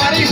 পারিস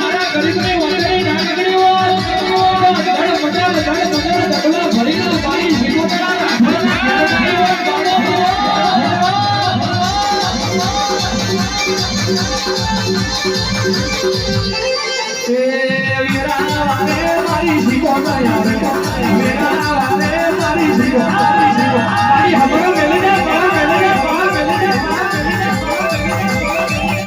મારા ગરીબ मेरा मेरा